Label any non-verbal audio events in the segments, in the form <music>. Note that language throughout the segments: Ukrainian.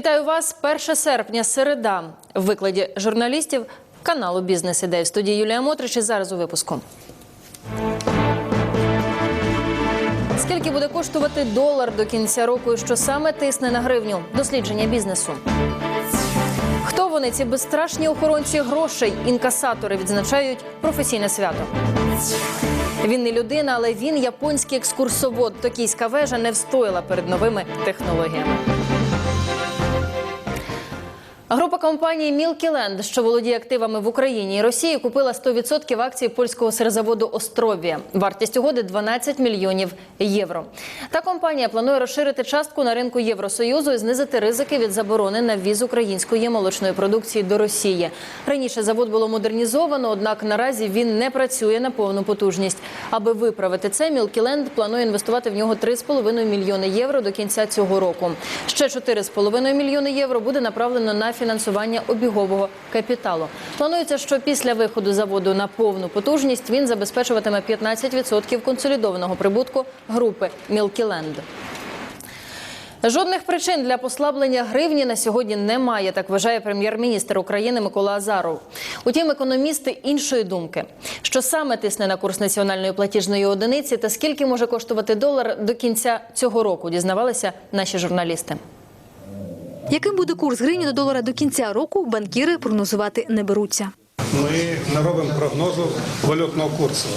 Вітаю вас. 1 серпня, середа. В викладі журналістів каналу Бізнес ідей в студії Юлія Мотрич. І зараз у випуску. Скільки буде коштувати долар до кінця року, що саме тисне на гривню? Дослідження бізнесу. Хто вони ці безстрашні охоронці грошей? Інкасатори відзначають професійне свято. Він не людина, але він японський екскурсовод. Токійська вежа не встояла перед новими технологіями. Група компанії Мілкіленд, що володіє активами в Україні і Росії, купила 100% акцій польського сирзаводу Островія. Вартість угоди 12 мільйонів євро. Та компанія планує розширити частку на ринку Євросоюзу і знизити ризики від заборони на ввіз української молочної продукції до Росії. Раніше завод було модернізовано, однак наразі він не працює на повну потужність. Аби виправити це, Мілкіленд планує інвестувати в нього 3,5 мільйони євро до кінця цього року. Ще 4,5 мільйони євро буде направлено на фінансування обігового капіталу. Планується, що після виходу заводу на повну потужність він забезпечуватиме 15% консолідованого прибутку групи Мілкіленд. Жодних причин для послаблення гривні на сьогодні немає, так вважає прем'єр-міністр України Микола Азаров. Утім, економісти іншої думки, що саме тисне на курс національної платіжної одиниці та скільки може коштувати долар до кінця цього року, дізнавалися наші журналісти. Яким буде курс гривні до долара до кінця року, банкіри прогнозувати не беруться. Ми не робимо прогнозу валютного курсу.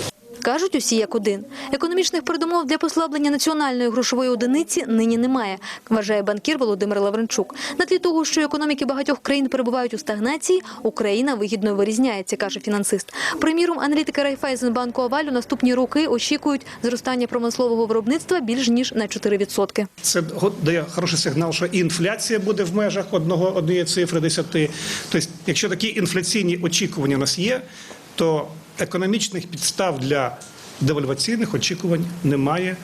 Кажуть усі як один. Економічних передумов для послаблення національної грошової одиниці нині немає, вважає банкір Володимир Лавренчук. На тлі того, що економіки багатьох країн перебувають у стагнації, Україна вигідно вирізняється, каже фінансист. Приміром, аналітики Райфайзенбанку Овалю наступні роки очікують зростання промислового виробництва більш ніж на 4%. Це дає хороший сигнал, що інфляція буде в межах одного однієї цифри 10. Тобто, якщо такі інфляційні очікування у нас є, то економічних підстав для девальваційних очікувань немає.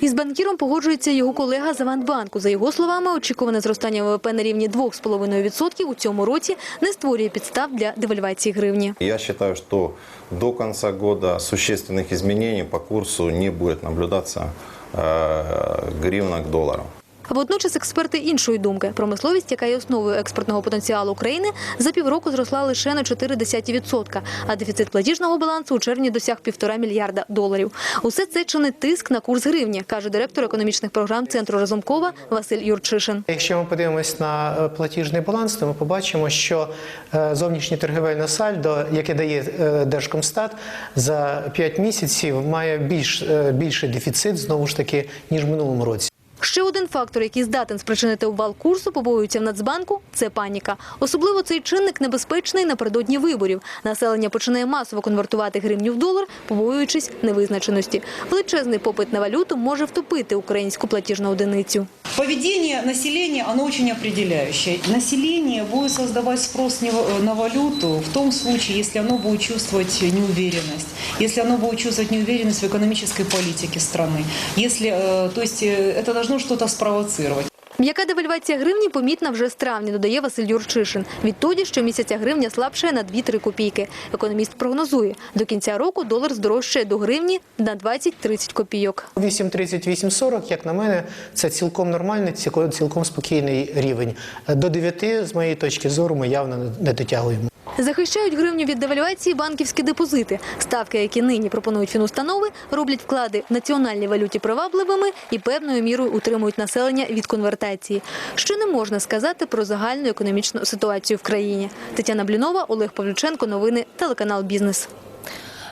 Із банкіром погоджується його колега з Аванбанку. За його словами, очікуване зростання ВВП на рівні 2,5% у цьому році не створює підстав для девальвації гривні. Я считаю, что до конца года существенных изменений по курсу не будет наблюдаться э, гривна к доллару. Водночас експерти іншої думки. Промисловість, яка є основою експортного потенціалу України, за півроку зросла лише на 0,4%, а дефіцит платіжного балансу у червні досяг півтора мільярда доларів. Усе це чинить тиск на курс гривні, каже директор економічних програм центру Разумкова Василь Юрчишин. Якщо ми подивимось на е, платіжний баланс, то ми побачимо, що е, зовнішнє торговельне сальдо, яке дає е, Держкомстат, за 5 місяців має більш, більший дефіцит знову ж таки ніж в минулому році. Ще один фактор, який здатен спричинити обвал курсу, побоюються в Нацбанку – це паніка. Особливо цей чинник небезпечний напередодні виборів. Населення починає масово конвертувати гривню в долар, побоюючись невизначеності. Величезний попит на валюту може втопити українську платіжну одиницю. Поведение населения, оно очень определяющее. Население будет создавать спрос не в- на валюту в том случае, если оно будет чувствовать неуверенность, если оно будет чувствовать неуверенность в экономической политике страны, если, э, то есть э, это должно что-то спровоцировать. М'яка девальвація гривні помітна вже з травня, додає Василь Юрчишин. Відтоді щомісяця гривня слабшає на 2-3 копійки. Економіст прогнозує, до кінця року долар здорожчає до гривні на 20-30 копійок. 8.30, 8.40, як на мене, це цілком нормальний, цілком, цілком спокійний рівень. До 9, з моєї точки зору, ми явно не- не дотягуємо. Захищають гривню від девальвації банківські депозити. Ставки, які нині пропонують фінустанови, роблять вклади в національній валюті привабливими і певною мірою утримують населення від конвертації. Що не можна сказати про загальну економічну ситуацію в країні. Тетяна Блінова, Олег Павлюченко. Новини телеканал Бізнес.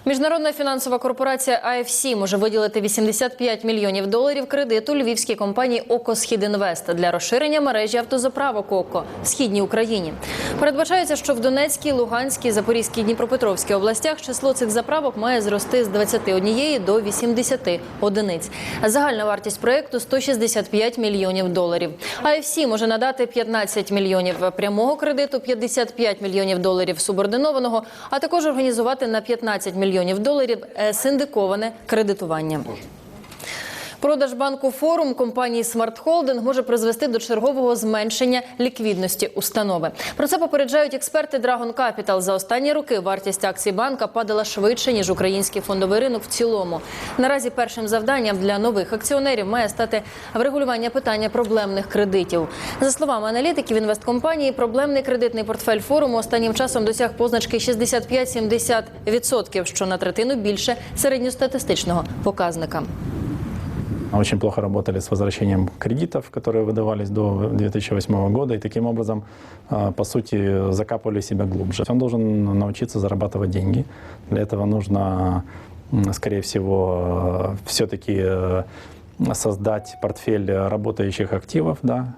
Міжнародна фінансова корпорація AFC може виділити 85 мільйонів доларів кредиту львівській компанії «Око Східінвест» для розширення мережі автозаправок «Око» в східній Україні. Передбачається, що в Донецькій, Луганській, Запорізькій і Дніпропетровській областях число цих заправок має зрости з 21 до 80 одиниць. Загальна вартість проєкту – 165 мільйонів доларів. AFC може надати 15 мільйонів прямого кредиту, 55 мільйонів доларів субординованого, а також організувати на 15 мільйонів доларів е, синдиковане кредитування. Продаж банку форум компанії Holding може призвести до чергового зменшення ліквідності установи. Про це попереджають експерти Dragon Capital. За останні роки вартість акцій банка падала швидше ніж український фондовий ринок в цілому. Наразі першим завданням для нових акціонерів має стати врегулювання питання проблемних кредитів. За словами аналітиків інвесткомпанії, проблемний кредитний портфель форуму останнім часом досяг позначки 65-70%, що на третину більше середньостатистичного показника. Очень плохо работали с возвращением кредитов, которые выдавались до 2008 года, и таким образом, э, по сути, закапывали себя глубже. Он должен научиться зарабатывать деньги. Для этого нужно, скорее всего, все-таки создать портфель работающих активов, да,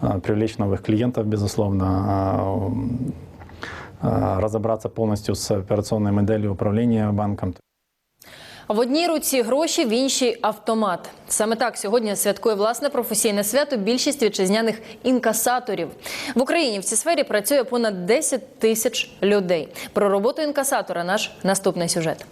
э, привлечь новых клиентов, безусловно, э, э, разобраться полностью с операционной моделью управления банком. В одній руці гроші, в іншій автомат. Саме так сьогодні святкує власне професійне свято більшість вітчизняних інкасаторів. В Україні в цій сфері працює понад 10 тисяч людей. Про роботу інкасатора наш наступний сюжет.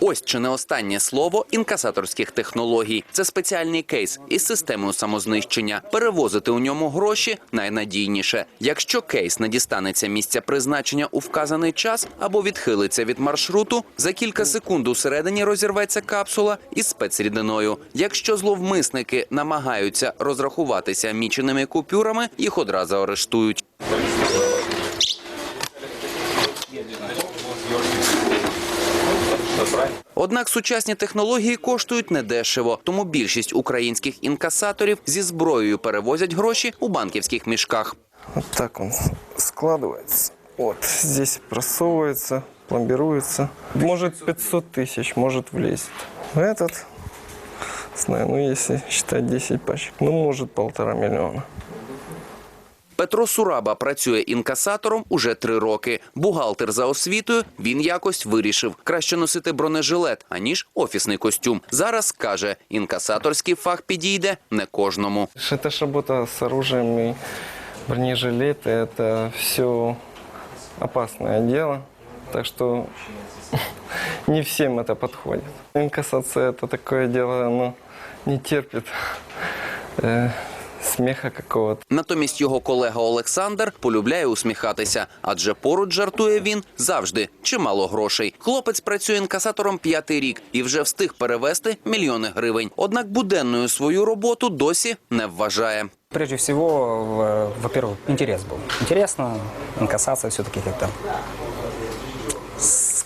Ось чи не останнє слово інкасаторських технологій. Це спеціальний кейс із системою самознищення. Перевозити у ньому гроші найнадійніше. Якщо кейс не дістанеться місця призначення у вказаний час або відхилиться від маршруту, за кілька секунд усередині розірветься капсула із спецрідиною. Якщо зловмисники намагаються розрахуватися міченими купюрами, їх одразу арештують. Однак сучасні технології коштують недешево, тому більшість українських інкасаторів зі зброєю перевозять гроші у банківських мішках. Вот так он складывается. Вот здесь просовывается, пломбируется. Может 500 тысяч, может влезть. Этот, знаю, ну если считать 10 пачек, ну может полтора миллиона. Петро Сураба працює інкасатором уже три роки. Бухгалтер за освітою він якось вирішив краще носити бронежилет аніж офісний костюм. Зараз каже, інкасаторський фах підійде не кожному. Это ж работа с оружием и бронежилеты, это все опасное дело. Так что <laughs> не всем это подходит. Инкассация это такое дело, оно не терпит э, смеха какого-то. Натомість його колега Олександр полюбляє усміхатися, адже поруч жартує він завжди чимало грошей. Хлопець працює інкасатором п'ятий рік і вже встиг перевести мільйони гривень. Однак буденною свою роботу досі не вважає. Прежде всего, в- во-первых, интерес был. Интересно, инкассация все-таки как-то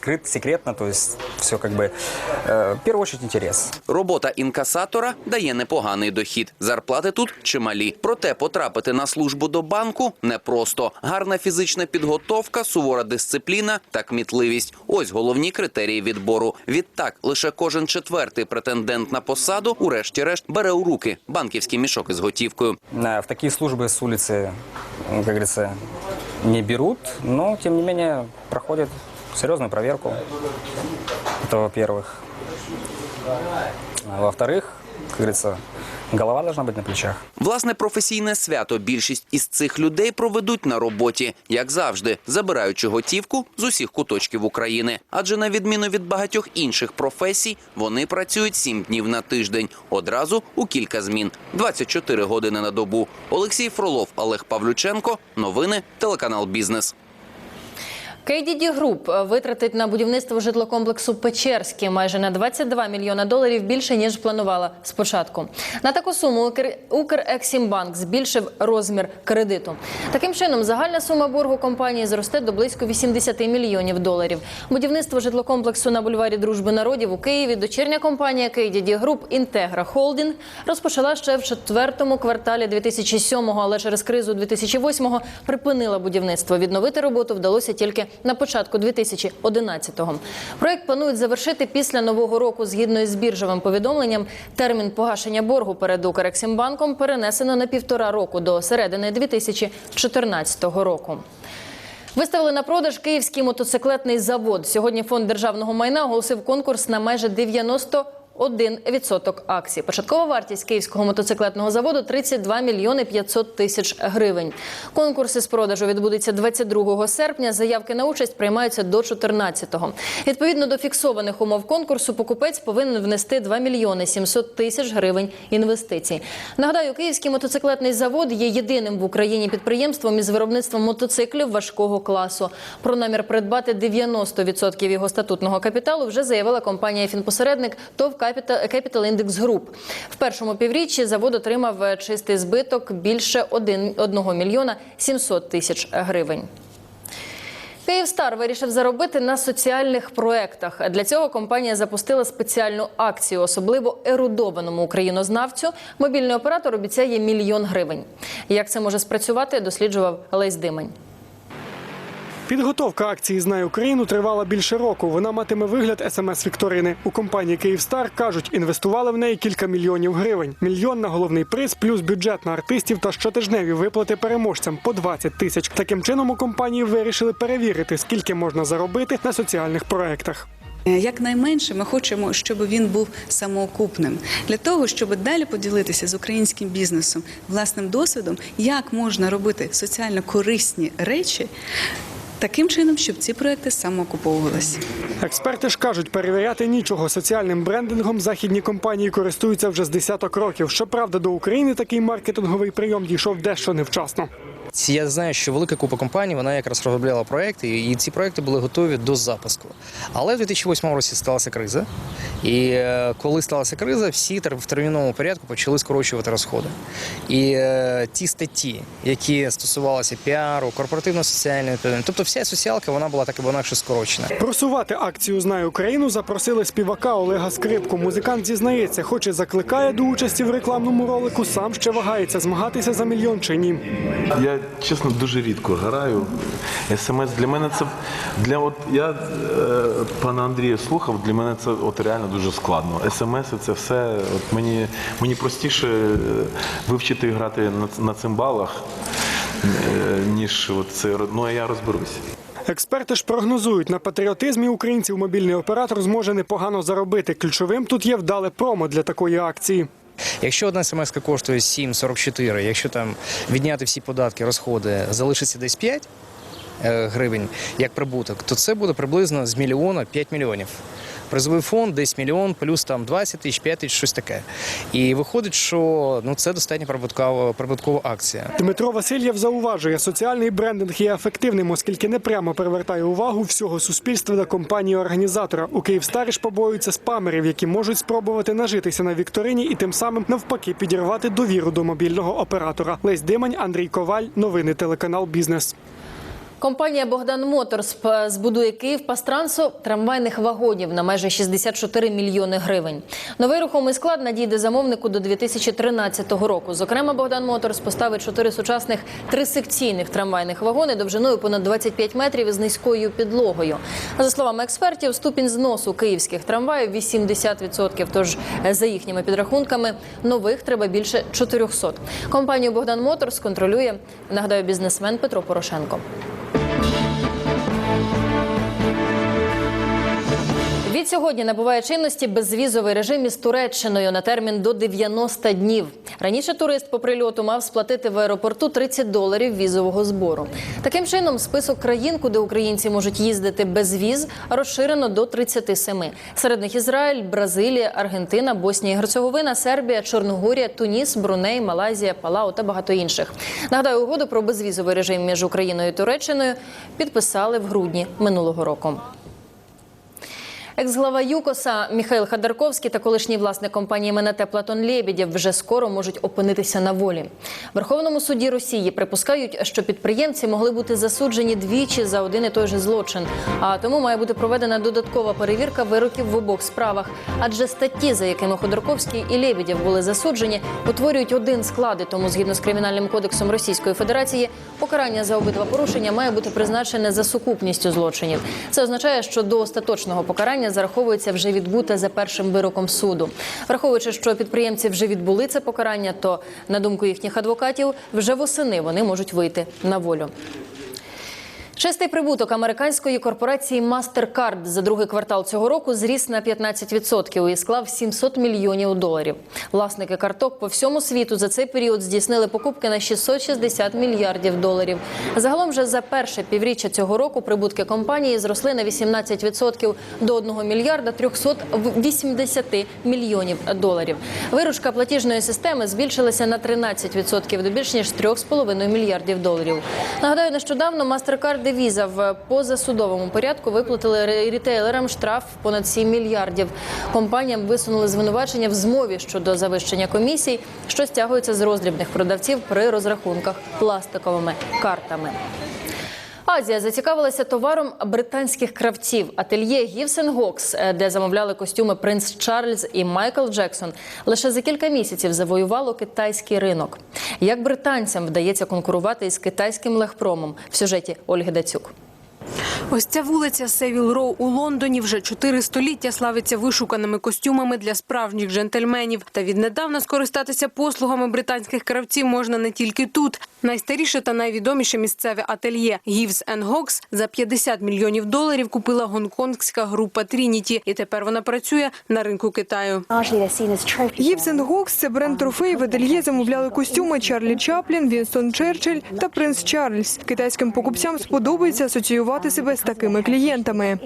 скрыт, секретно, то есть все как бы, э, в первую очередь интерес. Робота інкасатора дає непоганий дохід. Зарплати тут чималі. Проте потрапити на службу до банку непросто. Гарна фізична підготовка, сувора дисципліна та кмітливість. Ось головні критерії відбору. Відтак, лише кожен четвертий претендент на посаду, урешті-решт, бере у руки банківський мішок із готівкою. Э, В такие службы с улицы, ну, как говорится, не берут, но, тем не менее, проходят серьезную проверку. Это во-первых. А Во-вторых, как говорится, голова должна быть на плечах. Власне, професійне свято більшість із цих людей проведуть на роботі, як завжди, забираючи готівку з усіх куточків України. Адже на відміну від багатьох інших професій, вони працюють сім днів на тиждень, одразу у кілька змін, 24 години на добу. Олексій Фролов, Олег Павлюченко. Новини телеканал Бізнес. KDD Group витратить на будівництво житлокомплексу Печерський майже на 22 мільйона доларів більше ніж планувала спочатку. На таку суму Укр- Укрексімбанк збільшив розмір кредиту. Таким чином, загальна сума боргу компанії зросте до близько 80 мільйонів доларів. Будівництво житлокомплексу на бульварі Дружби народів у Києві дочірня компанія KDD Group Інтегра Холдінг розпочала ще в четвертому кварталі 2007-го, але через кризу 2008-го припинила будівництво. Відновити роботу вдалося тільки на початку 2011-го. Проект планують завершити після нового року. Згідно із біржовим повідомленням, термін погашення боргу перед Укрексімбанком перенесено на півтора року до середини 2014 року. Виставили на продаж київський мотоциклетний завод. Сьогодні фонд державного майна оголосив конкурс на майже 90 1% акцій. Початкова вартість київського мотоциклетного заводу 32 мільйони 500 тисяч гривень. Конкурси з продажу відбудеться 22 серпня. Заявки на участь приймаються до 14-го. Відповідно до фіксованих умов конкурсу, покупець повинен внести 2 мільйони 700 тисяч гривень інвестицій. Нагадаю, київський мотоциклетний завод є єдиним в Україні підприємством із виробництвом мотоциклів важкого класу. Про намір придбати 90% його статутного капіталу вже заявила компанія «Фінпосередник» ТОВ Capital Index Group. В першому півріччі завод отримав е, чистий збиток більше 1, 1 мільйона 700 тисяч гривень. Київстар вирішив заробити на соціальних проектах. Для цього компанія запустила спеціальну акцію, особливо ерудованому українознавцю. Мобільний оператор обіцяє мільйон гривень. Як це може спрацювати, досліджував Лесь Димень. Підготовка акції Знай Україну тривала більше року. Вона матиме вигляд смс-вікторини. У компанії Київстар кажуть, інвестували в неї кілька мільйонів гривень. Мільйон на головний приз, плюс бюджет на артистів та щотижневі виплати переможцям по 20 тисяч. Таким чином у компанії вирішили перевірити, скільки можна заробити на соціальних проектах. Якнайменше ми хочемо, щоб він був самоокупним для того, щоб далі поділитися з українським бізнесом власним досвідом, як можна робити соціально корисні речі таким чином, щоб ці проекти самоокуповувалися. Експерти ж кажуть, перевіряти нічого соціальним брендингом західні компанії користуються вже з десяток років. Щоправда, до України такий маркетинговий прийом дійшов дещо невчасно. Я знаю, що велика купа компаній вона якраз розробляла проекти, і ці проекти були готові до запуску. Але в 2008 році сталася криза. І е, коли сталася криза, всі в терміновому порядку почали скорочувати розходи. І е, ті статті, які стосувалися піару, корпоративно-соціальної відповідальності, тобто вся соціалка вона була так або інакше скорочена. Просувати акцію Знай Україну запросили співака Олега Скрипку. Музикант зізнається, хоч і закликає до участі в рекламному ролику, сам ще вагається змагатися за мільйон чи ні. Я чесно дуже рідко граю. СМС для мене це для от я е, пана Андрія слухав. Для мене це от реально дуже складно. СМС це все. От мені мені простіше е, вивчити грати на, на цимбалах, е, ніж от це ну я розберусь. Експерти ж прогнозують, на патріотизмі українців мобільний оператор зможе непогано заробити. Ключовим тут є вдале промо для такої акції. Якщо одна смс коштує 7,44, якщо там відняти всі податки, розходи, залишиться десь 5 е, гривень як прибуток, то це буде приблизно з мільйона 5 мільйонів. Призовий фонд десь мільйон, плюс там 20 тисяч, 5 тисяч, щось таке. І виходить, що ну це достатньо прибуткова, прибуткова акція. Дмитро Васильєв зауважує, соціальний брендинг є ефективним, оскільки не прямо привертає увагу всього суспільства до компанії організатора. У Київстарі ж побоюються спамерів, які можуть спробувати нажитися на вікторині і тим самим навпаки підірвати довіру до мобільного оператора. Лесь Димань, Андрій Коваль, новини телеканал Бізнес. Компанія Богдан Моторс збудує Київ пастрансу трамвайних вагонів на майже 64 мільйони гривень. Новий рухомий склад надійде замовнику до 2013 року. Зокрема, Богдан Моторс поставить чотири сучасних трисекційних трамвайних вагони довжиною понад 25 метрів із низькою підлогою. За словами експертів, ступінь зносу київських трамваїв 80%. Тож, е, за їхніми підрахунками, нових треба більше 400. Компанію Богдан Моторс контролює, нагадаю, бізнесмен Петро Порошенко. Від сьогодні набуває чинності безвізовий режим із Туреччиною на термін до 90 днів. Раніше турист по прильоту мав сплатити в аеропорту 30 доларів візового збору. Таким чином, список країн, куди українці можуть їздити без віз, розширено до 37. Серед них Ізраїль, Бразилія, Аргентина, Боснія і Герцеговина, Сербія, Чорногорія, Туніс, Бруней, Малайзія, Палау та багато інших. Нагадаю, угоду про безвізовий режим між Україною і Туреччиною підписали в грудні минулого року. Екс-глава ЮКОСа Михайло Ходорковський та колишній власник компанії МНТ Платон Лєбєдєв вже скоро можуть опинитися на волі. Верховному суді Росії припускають, що підприємці могли бути засуджені двічі за один і той же злочин. А тому має бути проведена додаткова перевірка вироків в обох справах. Адже статті, за якими Ходорковський і Лєбєдєв були засуджені, утворюють один склад. Тому, згідно з кримінальним кодексом Російської Федерації, покарання за обидва порушення має бути призначене за сукупністю злочинів. Це означає, що до остаточного покарання зараховується вже відбуте за першим вироком суду. Враховуючи, що підприємці вже відбули це покарання, то на думку їхніх адвокатів, вже восени вони можуть вийти на волю. Чистий прибуток американської корпорації MasterCard за другий квартал цього року зріс на 15% і склав 700 мільйонів доларів. Власники карток по всьому світу за цей період здійснили покупки на 660 мільярдів доларів. Загалом же за перше півріччя цього року прибутки компанії зросли на 18% до 1 мільярда 380 мільйонів доларів. Виручка платіжної системи збільшилася на 13% до більш ніж 3,5 мільярдів доларів. Нагадаю, нещодавно MasterCard і Visa в позасудовому порядку виплатили рітейлерам штраф понад 7 мільярдів. Компаніям висунули звинувачення в змові щодо завищення комісій, що стягуються з роздрібних продавців при розрахунках пластиковими картами. Азія зацікавилася товаром британських кравців. Ательє Гівсен Гокс, е, де замовляли костюми принц Чарльз і Майкл Джексон, лише за кілька місяців завоювало китайський ринок. Як британцям вдається конкурувати із китайським легпромом в сюжеті Ольги Дацюк. Ось ця вулиця Севіл Роу у Лондоні вже чотири століття славиться вишуканими костюмами для справжніх джентльменів. Та віднедавна скористатися послугами британських кравців можна не тільки тут. Найстаріше та найвідоміше місцеве ательє Гівс Гокс за 50 мільйонів доларів купила гонконгська група Трініті, і тепер вона працює на ринку Китаю. Гівс Гокс – це бренд трофеїв. В ательє замовляли костюми Чарлі Чаплін, Вінстон Черчилль та принц Чарльз. Китайським покупцям сподобається асоціювати себе з такими клієнтами.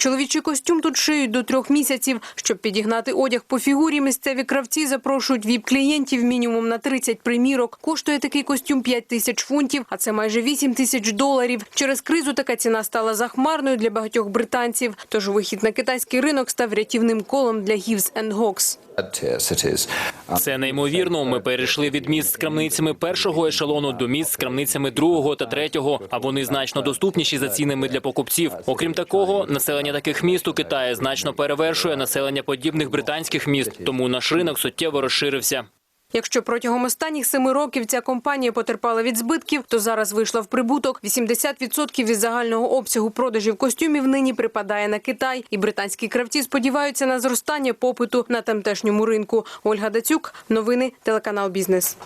Чоловічий костюм тут шиють до трьох місяців. Щоб підігнати одяг по фігурі, місцеві кравці запрошують віп-клієнтів мінімум на 30 примірок. Коштує такий костюм 5 тисяч фунтів, а це майже 8 тисяч доларів. Через кризу така ціна стала захмарною для багатьох британців. Тож вихід на китайський ринок став рятівним колом для Гівс Гокс. Це неймовірно. Ми перейшли від міст з крамницями першого ешелону до міст з крамницями другого та третього. А вони значно доступніші за цінами для покупців. Окрім такого, населення таких міст у Китаї значно перевершує населення подібних британських міст, тому наш ринок суттєво розширився. Якщо протягом останніх семи років ця компанія потерпала від збитків, то зараз вийшла в прибуток. 80% від загального обсягу продажів костюмів нині припадає на Китай. І британські кравці сподіваються на зростання попиту на тамтешньому ринку. Ольга Дацюк, новини, телеканал Бізнес.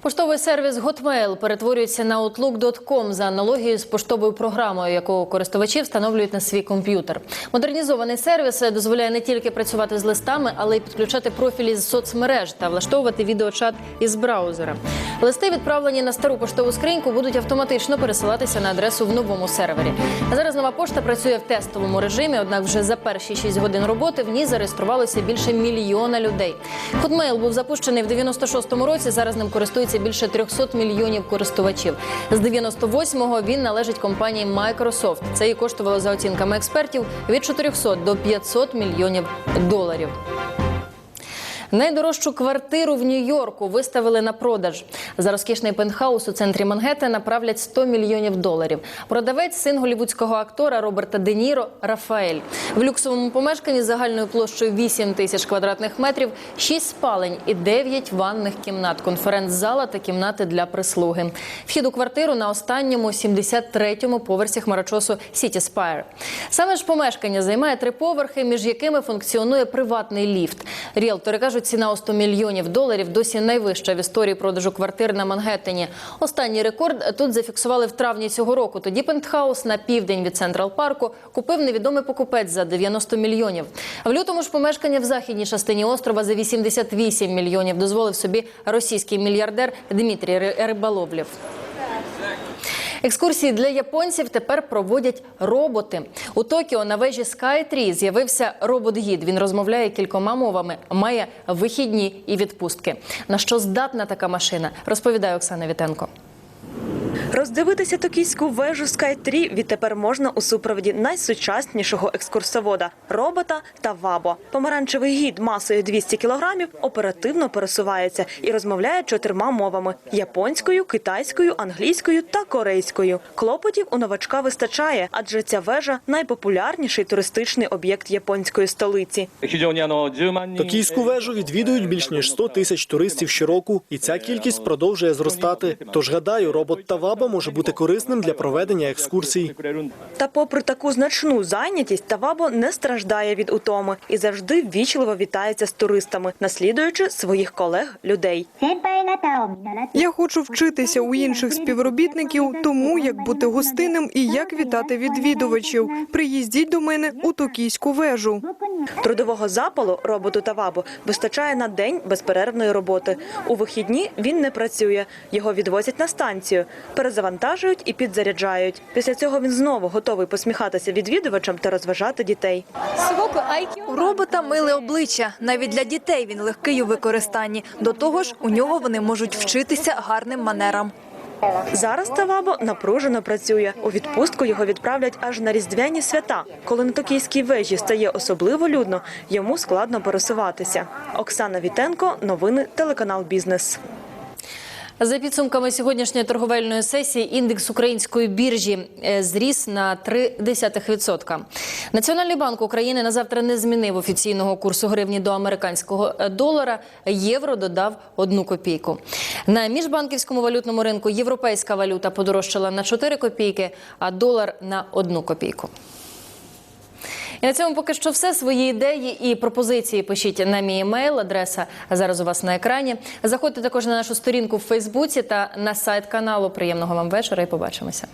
Поштовий сервіс Hotmail перетворюється на Outlook.com за аналогією з поштовою програмою, яку користувачі встановлюють на свій комп'ютер. Модернізований сервіс дозволяє не тільки працювати з листами, але й підключати профілі з соцмереж та влаштовувати відеочат із браузера. Листи, відправлені на стару поштову скриньку, будуть автоматично пересилатися на адресу в новому сервері. А зараз нова пошта працює в тестовому режимі. Однак, вже за перші 6 годин роботи в ній зареєструвалося більше мільйона людей. Hotmail був запущений в 96-му році. Зараз ним користується більше 300 мільйонів користувачів. З 98-го він належить компанії Microsoft. Це і коштувало за оцінками експертів від 400 до 500 мільйонів доларів. Найдорожчу квартиру в Нью-Йорку виставили на продаж. За розкішний пентхаус у центрі Мангеттена правлять 100 мільйонів доларів. Продавець син голівудського актора Роберта Де Ніро Рафаель. В люксовому помешканні загальною площею 8 тисяч квадратних метрів, 6 спалень і 9 ванних кімнат, конференц-зала та кімнати для прислуги. Вхід у квартиру на останньому 73-му поверсі хмарочосу Сіті Спайр. Саме ж помешкання займає три поверхи, між якими функціонує приватний ліфт. Ріелтори кажуть, ціна у 100 мільйонів доларів досі найвища в історії продажу квартир на Мангеттені. Останній рекорд тут зафіксували в травні цього року. Тоді пентхаус на південь від Централ Парку купив невідомий покупець за 90 мільйонів. В лютому ж помешкання в західній частині острова за 88 мільйонів дозволив собі російський мільярдер Дмитрій Ри- Рибаловлєв. Екскурсії для японців тепер проводять роботи. У Токіо на вежі SkyTree з'явився робот-гід. Він розмовляє кількома мовами, має вихідні і відпустки. На що здатна така машина, розповідає Оксана Вітенко. Роздивитися токійську вежу Sky 3 відтепер можна у супроводі найсучаснішого екскурсовода – робота та Вабо. Помаранчевий гід масою 200 кілограмів оперативно пересувається і розмовляє чотирма мовами – японською, китайською, англійською та корейською. Клопотів у новачка вистачає, адже ця вежа – найпопулярніший туристичний об'єкт японської столиці. Токійську вежу відвідують більш ніж 100 тисяч туристів щороку, і ця кількість продовжує зростати. Тож гадаю, робот та Таваба може бути корисним для проведення екскурсій. Та попри таку значну зайнятість, Тавабо не страждає від утоми і завжди ввічливо вітається з туристами, наслідуючи своїх колег-людей. Я хочу вчитися у інших співробітників тому, як бути гостинним і як вітати відвідувачів. Приїздіть до мене у Токійську вежу. Трудового запалу роботу Тавабо вистачає на день безперервної роботи. У вихідні він не працює. Його відвозять на станцію, перезавантажують і підзаряджають. Після цього він знову готовий посміхатися відвідувачам та розважати дітей. У робота миле обличчя. Навіть для дітей він легкий у використанні. До того ж, у нього вони можуть вчитися гарним манерам. Зараз Тавабо напружено працює. У відпустку його відправлять аж на різдвяні свята. Коли на токійській вежі стає особливо людно, йому складно пересуватися. Оксана Вітенко, новини телеканал Бізнес. За підсумками сьогоднішньої торговельної сесії, індекс української біржі е, зріс на 0,3%. Національний банк України на завтра не змінив офіційного курсу гривні до американського е, долара. Євро додав одну копійку. На міжбанківському валютному ринку європейська валюта подорожчала на 4 копійки, а долар на одну копійку. І на цьому поки що все. Свої ідеї і пропозиції пишіть на мій емейл. Адреса зараз у вас на екрані. Заходьте також на нашу сторінку в Фейсбуці та на сайт каналу. Приємного вам вечора і побачимося.